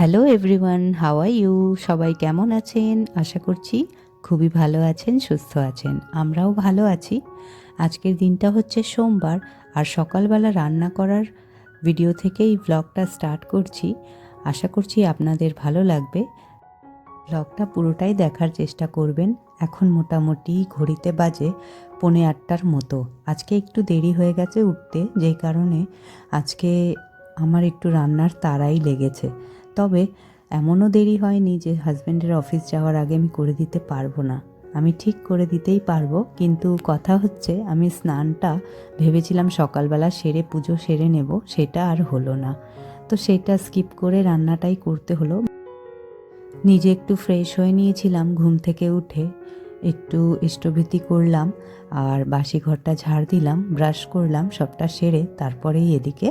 Hello everyone how are you সবাই কেমন আছেন? আশা করছি খুবই ভালো আছেন, সুস্থ আছেন। আমরাও ভালো আছি। আজকের দিনটা হচ্ছে সোমবার, আর সকালবেলা রান্না করার ভিডিও থেকেই ব্লগটা স্টার্ট করছি। আশা করছি আপনাদের ভালো লাগবে। ব্লগটা পুরোটাই দেখার চেষ্টা করবেন। এখন মোটামুটি ঘড়িতে বাজে পৌনে আটটার মতো। আজকে একটু দেরি হয়ে গেছে উঠতে, যেই কারণে আজকে আমার একটু রান্নার তাড়াই লেগেছে। তবে এমনও দেরি হয়নি যে হাজব্যান্ডের অফিস যাওয়ার আগে আমি করে দিতে পারব না। আমি ঠিক করে দিতেই পারব, কিন্তু কথা হচ্ছে আমি স্নানটা ভেবেছিলাম সকালবেলা সেরে পুজো সেরে নেব, সেটা আর হলো না। তো সেটা স্কিপ করে রান্নাটাই করতে হলো। নিজে একটু ফ্রেশ হয়ে নিয়েছিলাম, ঘুম থেকে উঠে একটু ইষ্টভীতি করলাম আর বাসি ঘরটা ঝাড় দিলাম, ব্রাশ করলাম, সবটা সেরে তারপরেই এদিকে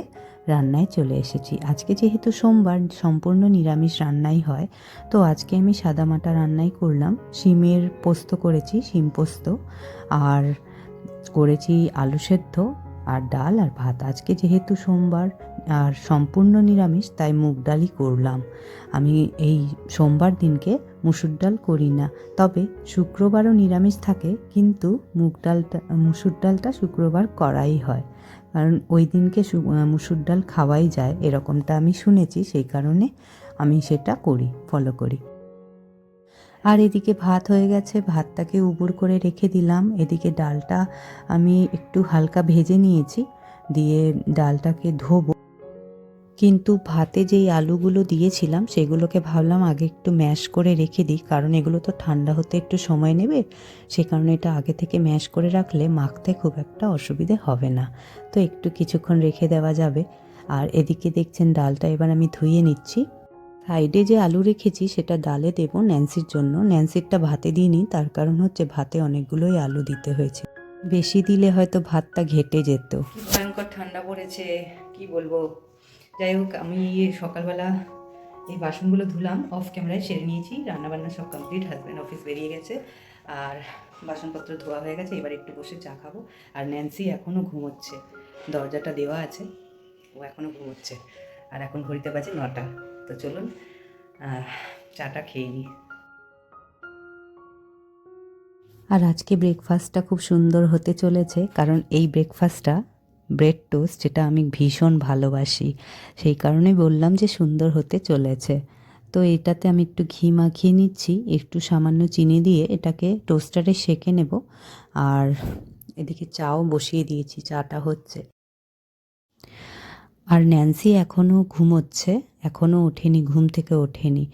রান্নায় চলে এসেছি। আজকে যেহেতু সোমবার, সম্পূর্ণ নিরামিষ রান্নাই হয়, তো আজকে আমি সাদামাটা রান্নাই করলাম। শিমের পোস্ত করেছি, শিম পোস্ত, আর করেছি আলু সেদ্ধ, আর ডাল, আর ভাত। আজকে যেহেতু সোমবার আর সম্পূর্ণ নিরামিষ, তাই মুগ ডালই করলাম। আমি এই সোমবার দিনকে মুসুর ডাল করি না। তবে শুক্রবারও নিরামিষ থাকে, কিন্তু মুগ ডালটা, মুসুর ডালটা শুক্রবার করাই হয়। কারণ ওই দিনকে মুসুর ডাল খাওয়াই যায়, এরকমটা আমি শুনেছি, সেই কারণে আমি সেটা করি ফলো করি। আর এদিকে ভাত হয়ে গেছে, ভাতটাকে উবুর করে রেখে দিলাম। এদিকে ডালটা আমি একটু হালকা ভেজে নিয়েছি, দিয়ে ডালটাকে ধোবো। কিন্তু ভাতে যেই আলুগুলো দিয়েছিলাম, সেগুলোকে ভাবলাম আগে একটু ম্যাশ করে রেখে দিই, কারণ এগুলো তো ঠান্ডা হতে একটু সময় নেবে। সে কারণে এটা আগে থেকে ম্যাশ করে রাখলে মাখতে খুব একটা অসুবিধে হবে না। তো একটু কিছুক্ষণ রেখে দেওয়া যাবে। আর এদিকে দেখছেন ডালটা এবার আমি ধুয়ে নিচ্ছি। সাইডে যে আলু রেখেছি, সেটা ডালে দেবো ন্যান্সির জন্য। ন্যান্সিরটা ভাতে দিইনি, তার কারণ হচ্ছে ভাতে অনেকগুলোই আলু দিতে হয়েছে। বেশি দিলে হয়তো ভাতটা ঘেটে যেত। ভয়ঙ্কর ঠান্ডা পড়েছে, কি বলব? যাই হোক, আমি সকালবেলা এই বাসনগুলো ধুলাম অফ ক্যামেরায় সেরে নিয়েছি। রান্নাবান্না সব কমপ্লিট হাজব্যান্ড অফিস বেরিয়ে গেছে। আর বাসনপত্র ধোয়া হয়ে গেছে, এবার একটু বসে চা খাব। আর ন্যান্সি এখনও ঘুমোচ্ছে। দরজাটা দেওয়া আছে, ও এখনও ঘুমোচ্ছে। আর এখন ঘড়িতে বাজে নটা। তো চলুন চাটা খেয়ে নিই। আর আজকে ব্রেকফাস্টটা খুব সুন্দর হতে চলেছে, কারণ এই ব্রেকফাস্টটা ব্রেড টোস্ট, যেটা আমি ভীষণ ভালোবাসি। সেই কারণে বললাম যে সুন্দর হতে চলেছে। তো এটাতে আমি একটু ঘি মাখিয়ে নিচ্ছি, একটু সামান্য চিনি দিয়ে এটাকে টোস্টারে সেঁকে নেব। আর এদিকে চাও বসিয়ে দিয়েছি, চাটা হচ্ছে। আর ন্যান্সি এখনও ঘুমোচ্ছে এখনও ওঠেনি, ঘুম থেকে ওঠেনি।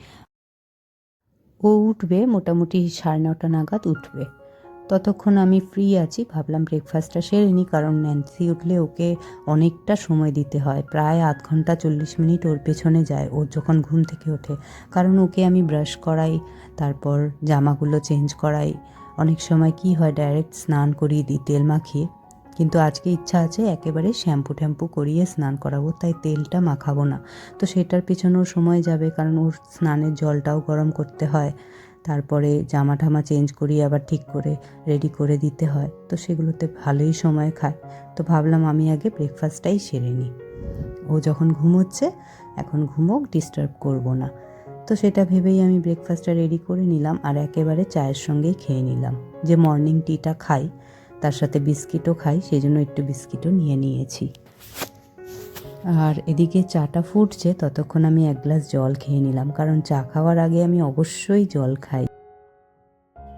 ও উঠবে, মোটামুটি সাড়ে নটা নাগাদ উঠবে। ততক্ষণ আমি ফ্রি আছি। ভাবলাম ব্রেকফাস্টটা সেরে নিই কারণ ন্যান্সি উঠলে ওকে অনেকটা সময় দিতে হয়। প্রায় আধ ঘণ্টা চল্লিশ মিনিট ওর পেছনে যায়, ও যখন ঘুম থেকে ওঠে। কারণ ওকে আমি ব্রাশ করাই, তারপর জামাগুলো চেঞ্জ করাই। অনেক সময় কি হয় ডাইরেক্ট স্নান করিয়ে দিই, তেল মাখিয়ে। কিন্তু আজকে ইচ্ছা আছে একেবারে শ্যাম্পু ট্যাম্পু করিয়ে স্নান করাবো, তাই তেলটা মাখাবো না। তো সেটার পেছনেও সময় যাবে, কারণ ওর স্নানের জলটাও গরম করতে হয়। তারপরে জামা ঠামা চেঞ্জ করিয়ে আবার ঠিক করে রেডি করে দিতে হয়। তো সেগুলোতে ভালোই সময় খায়। তো ভাবলাম আমি আগে ব্রেকফাস্টটাই সেরে নিই। ও যখন ঘুমোচ্ছে, এখন ঘুমোক ডিস্টার্ব করব না। তো সেটা ভেবেই আমি ব্রেকফাস্টটা রেডি করে নিলাম আর একেবারে চায়ের সঙ্গেই খেয়ে নিলাম। যে মর্নিং টিটা খাই, তার সাথে বিস্কিটও খাই, সেই জন্য একটু বিস্কিটও নিয়ে নিয়েছি। আর এদিকে চাটা ফুটছে, ততক্ষণ আমি এক গ্লাস জল খেয়ে নিলাম, কারণ চা খাওয়ার আগে আমি অবশ্যই জল খাই।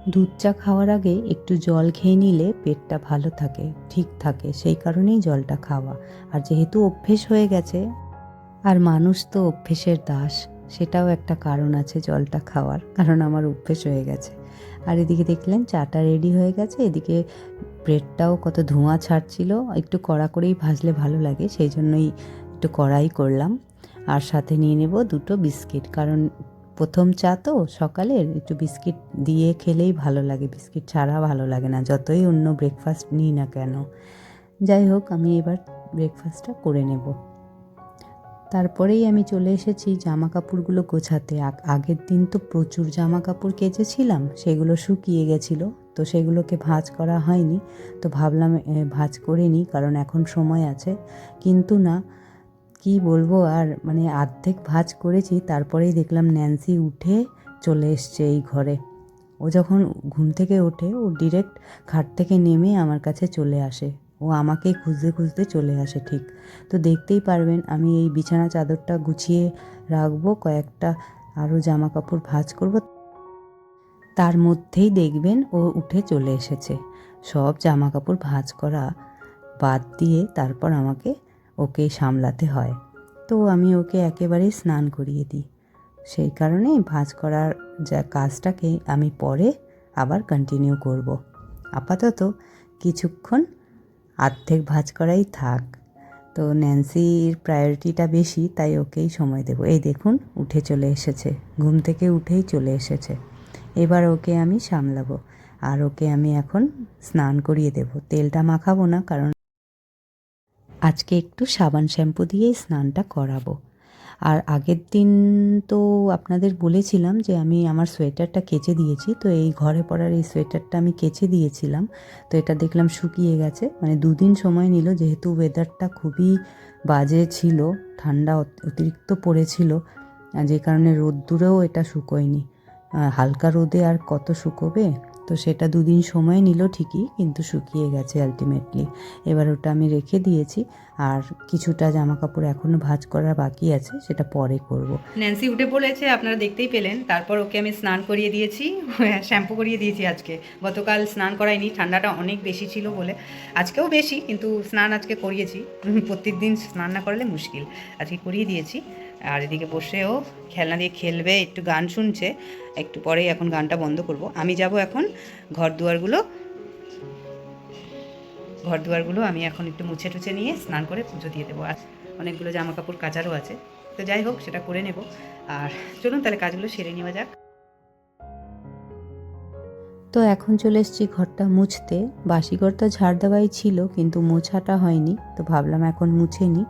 দুধ চা খাওয়ার আগে একটু জল খেয়ে নিলে পেটটা ভালো থাকে, ঠিক থাকে, সেই কারণেই জলটা খাওয়া। আর যেহেতু অভ্যেস হয়ে গেছে, আর মানুষ তো অভ্যেসের দাস, সেটাও একটা কারণ আছে জলটা খাওয়ার, কারণ আমার অভ্যেস হয়ে গেছে। আর এদিকে দেখলেন চাটা রেডি হয়ে গেছে, এদিকে ব্রেডটাও কত ধোঁয়া ছাড়ছিল, একটু কড়া করেই ভাজলে ভালো লাগে, সেই জন্যই একটু কড়াই করলাম। আর সাথে নিয়ে নেব দুটো বিস্কিট, কারণ প্রথম চা তো সকালের, একটু বিস্কিট দিয়ে খেলেই ভালো লাগে, বিস্কিট ছাড়া ভালো লাগে না, যতই অন্য ব্রেকফাস্ট নিই না কেন। যাই হোক, আমি এবার ব্রেকফাস্টটা করে নেব। তারপরেই আমি চলে এসেছি জামা কাপড়গুলো গোছাতে। আগ- আগের দিন তো প্রচুর জামা কাপড় কেচেছিলাম, সেগুলো শুকিয়ে গেছিল তো সেগুলোকে ভাঁজ করা হয়নি। তো ভাবলাম ভাঁজ করে নিই, কারণ এখন সময় আছে। কিন্তু না, কি বলব, আর মানে অর্ধেক ভাজ করেছি, তারপরেই দেখলাম ন্যান্সি উঠে চলে এসছে এই ঘরে। ও যখন ঘুম থেকে ওঠে, ও ডিরেক্ট খাট থেকে নেমে আমার কাছে চলে আসে। ও আমাকে খুঁজতে খুঁজতে চলে আসে ঠিক। তো দেখতেই পারবেন, আমি এই বিছানা চাদরটা গুছিয়ে রাখব, কয়েকটা আরও জামা কাপড় ভাঁজ করব। তার মধ্যেই দেখবেন ও উঠে চলে এসেছে। সব জামা কাপড় ভাঁজ করা বাদ দিয়ে তারপর আমাকে ওকে সামলাতে হয়। তো আমি ওকে একেবারেই স্নান করিয়ে দিই। সেই কারণে ভাঁজ করার যা কাজটাকে আমি পরে আবার কন্টিনিউ করব। আপাতত কিছুক্ষণ অর্ধেক ভাঁজ করাই থাক। তো ন্যান্সির প্রায়োরিটিটা বেশি, তাই ওকেই সময় দেবো। এই দেখুন, উঠে চলে এসেছে। ঘুম থেকে উঠেই চলে এসেছে। এবার ওকে আমি সামলাবো। আর ওকে আমি এখন স্নান করিয়ে দেব। তেলটা মাখাবো না, কারণ আজকে একটু সাবান শ্যাম্পু দিয়েই স্নানটা করাবো। আর আগের দিন তো আপনাদের বলেছিলাম যে আমি আমার সোয়েটারটা কেচে দিয়েছি, তো এই ঘরে পরার এই সোয়েটারটা আমি কেচে দিয়েছিলাম। তো এটা দেখলাম শুকিয়ে গেছে। মানে দুদিন সময় নিল, যেহেতু ওয়েদারটা খুবই বাজে ছিল, ঠান্ডা অত- অতিরিক্ত পড়েছিল, যে কারণে রোদ্দুরেও এটা শুকোয়নি। হালকা রোদে আর কত শুকোবে? তো সেটা দুদিন সময় নিল ঠিকই, কিন্তু শুকিয়ে গেছে আলটিমেটলি এবার ওটা আমি রেখে দিয়েছি, আর কিছুটা জামা কাপড় এখনও ভাজ করার বাকি আছে, সেটা পরে করব। ন্যান্সি উঠে পড়েছে, আপনারা দেখতেই পেলেন। তারপর ওকে আমি স্নান করিয়ে দিয়েছি শ্যাম্পু করিয়ে দিয়েছি আজকে। গতকাল স্নান করাইনি, ঠান্ডাটা অনেক বেশি ছিল বলে। আজকেও বেশি, কিন্তু স্নান আজকে করিয়েছি। প্রত্যেক দিন স্নান না করলে মুশকিল। আজকে করিয়ে দিয়েছি। আর এদিকে বসেও খেলনা দিয়ে খেলবে, একটু গান শুনছে। একটু পরেই এখন গানটা বন্ধ করব। আমি যাব এখন ঘর দুয়ারগুলো। ঘর দুয়ারগুলো আমি এখন একটু মুছে টুছে নিয়ে স্নান করে পুজো দিয়ে দেবো। আর অনেকগুলো জামা কাপড় কাচারও আছে। তো যাই হোক, সেটা করে নেব। আর চলুন তাহলে কাজগুলো সেরে নেওয়া যাক। তো এখন চলে এসেছি ঘরটা মুছতে। বাসি ঘর তো ঝাড় দেওয়াই ছিল, কিন্তু মোছাটা হয়নি। তো ভাবলাম এখন মুছে নিই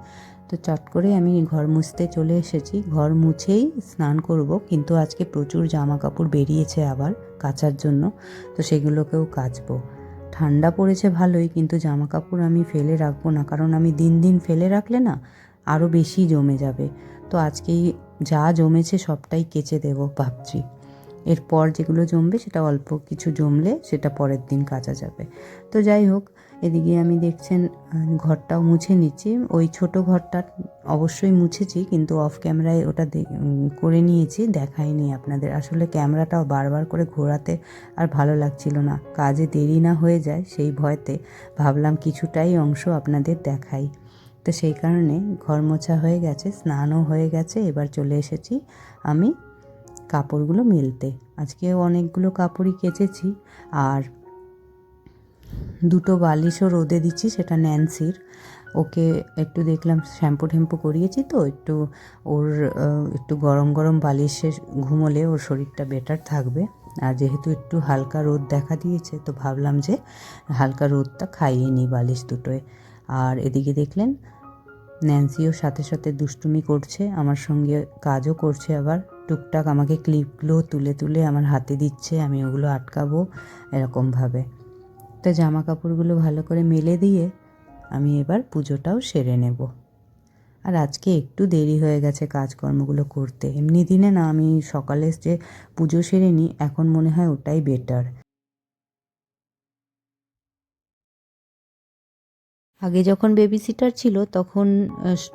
তো চট করে আমি ঘর মুছতে চলে এসেছি। ঘর মুছেই স্নান করব, কিন্তু আজকে প্রচুর জামা কাপড় বেরিয়েছে আবার কাচার জন্য, তো সেগুলোকেও কাচবো। ঠান্ডা পড়েছে ভালোই, কিন্তু জামা কাপড় আমি ফেলে রাখব না, কারণ আমি দিন দিন ফেলে রাখলে না আরও বেশি জমে যাবে। তো আজকেই যা জমেছে সবটাই কেচে দেবো ভাবছি। এরপর যেগুলো জমবে সেটা অল্প কিছু জমলে সেটা পরের দিন কাচা যাবে। তো যাই হোক এদিকে আমি দেখছেন ঘরটাও মুছে নিচ্ছি। ওই ছোট ঘরটা অবশ্যই মুছেছি, কিন্তু অফ ক্যামেরায় ওটা করে নিয়েছি, দেখাইনি আপনাদের। আসলে ক্যামেরাটাও বারবার করে ঘোরাতে আর ভালো লাগছিল না। কাজে দেরি না হয়ে যায় সেই ভয়তে। ভাবলাম কিছুটাই অংশ আপনাদের দেখাই। তো সেই কারণে ঘর মোছা হয়ে গেছে, স্নানও হয়ে গেছে, এবার চলে এসেছি আমি কাপড়গুলো মেলতে। আজকে অনেকগুলো কাপড়ই কেচেছি, আর দুটো বালিশও রোদে দিচ্ছি, সেটা ন্যান্সির ওকে একটু দেখলাম, শ্যাম্পু ট্যাম্পু করিয়েছি তো, একটু ওর একটু গরম গরম বালিশে ঘুমোলে ওর শরীরটা বেটার থাকবে। আর যেহেতু একটু হালকা রোদ দেখা দিয়েছে, তো ভাবলাম যে হালকা রোদটা খাইয়ে নিই বালিশ দুটোয়। আর এদিকে দেখলেন ন্যান্সিও সাথে সাথে দুষ্টুমি করছে, আমার সঙ্গে কাজও করছে আবার। টুকটাক আমাকে ক্লিপগুলো তুলে তুলে আমার হাতে দিচ্ছে, আমি ওগুলো আটকাবো, এরকমভাবে। তো জামা কাপড়গুলো ভালো করে মেলে দিয়ে আমি এবার পুজোটাও সেরে নেব। আর আজকে একটু দেরি হয়ে গেছে কাজকর্মগুলো করতে। এমনি দিনে না, আমি সকালে যে পুজো সেরে নিই এখন মনে হয় ওটাই বেটার আগে যখন বেবি সিটার ছিল, তখন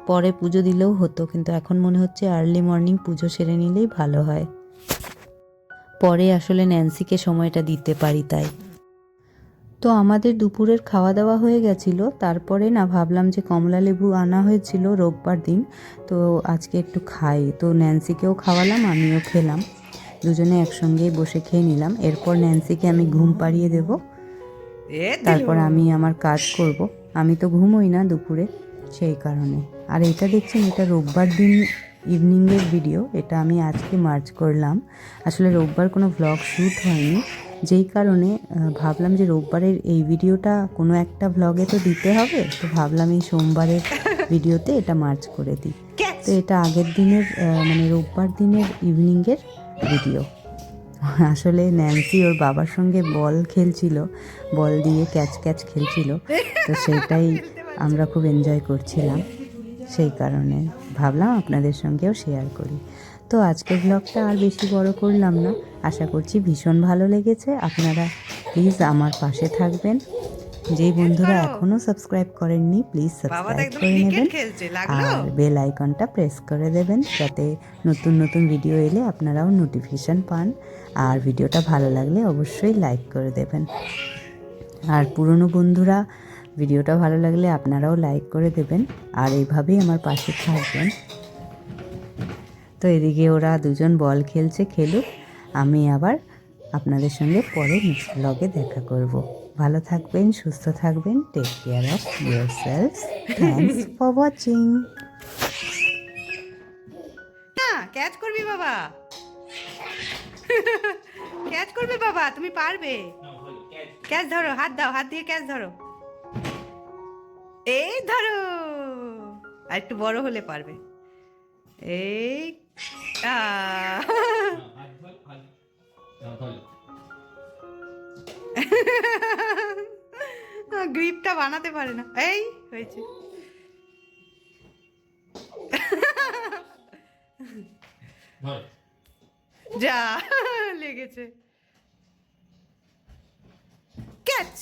পরে পুজো দিলেও হতো, কিন্তু এখন মনে হচ্ছে আর্লি মর্নিং পুজো সেরে নিলেই ভালো হয়। পরে আসলে ন্যান্সিকে সময়টা দিতে পারি তাই। তো আমাদের দুপুরের খাওয়া দাওয়া হয়ে গেছিল। তারপরে না ভাবলাম যে কমলা লেবু আনা হয়েছিল রোববার দিন। তো আজকে একটু খাই। তো ন্যান্সিকেও খাওয়ালাম আমিও খেলাম। দুজনে একসঙ্গেই বসে খেয়ে নিলাম। এরপর ন্যান্সিকে আমি ঘুম পাড়িয়ে দেবো। তারপর আমি আমার কাজ করব। আমি তো ঘুমোই না দুপুরে সেই কারণে। আর এটা দেখছেন এটা রোববার দিন ইভিনিংয়ের ভিডিও এটা আমি আজকে মার্চ করলাম। আসলে রোববার কোনো ভ্লগ শ্যুট হয়নি। যেই কারণে ভাবলাম যে রোববারের এই ভিডিওটা কোনো একটা ভ্লগে তো দিতে হবে। তো ভাবলাম এই সোমবারের ভিডিওতে এটা মার্চ করে দিই। তো এটা আগের দিনের মানে রোববার দিনের ইভিনিংয়ের ভিডিও আসলে ন্যান্সি ওর বাবার সঙ্গে বল খেলছিল বল দিয়ে ক্যাচ ক্যাচ খেলছিল। তো সেটাই আমরা খুব এনজয় করছিলাম। সেই কারণে ভাবলাম আপনাদের সঙ্গেও শেয়ার করি। তো আজকের ব্লগটা আর বেশি বড় করলাম না। আশা করছি ভীষণ ভালো লেগেছে। আপনারা প্লিজ আমার পাশে থাকবেন। যেই বন্ধুরা। এখনও সাবস্ক্রাইব করেননি প্লিজ সাবস্ক্রাইব করে নেবেন। আর বেল আইকনটা প্রেস করে দেবেন যাতে নতুন নতুন ভিডিও এলে আপনারাও নোটিফিকেশান পান। আর ভিডিওটা ভালো লাগলে অবশ্যই লাইক করে দেবেন। আর পুরনো বন্ধুরা ভিডিওটা ভালো লাগলে আপনারাও লাইক করে দেবেন। আর এইভাবেই আমার পাশে থাকবেন। তো এদিকে ওরা দুজন বল খেলছে, খেলুক। আমি আবার আপনাদের সঙ্গে পরে ব্লগে দেখা করব। ভালো থাকবেন, সুস্থ থাকবেন। Take care of yourself thanks for watching catch করবি বাবা। ক্যাচ করবে বাবা, তুমি পারবে। ক্যাচ ধরো, হাত দাও, হাত দিয়ে ক্যাচ ধরো। এই ধরো। আর একটু বড় হলে পারবে। এই! গ্রিপটা বানাতে পারে না। এই হয়েছে। যা লেগেছে। ক্যাচ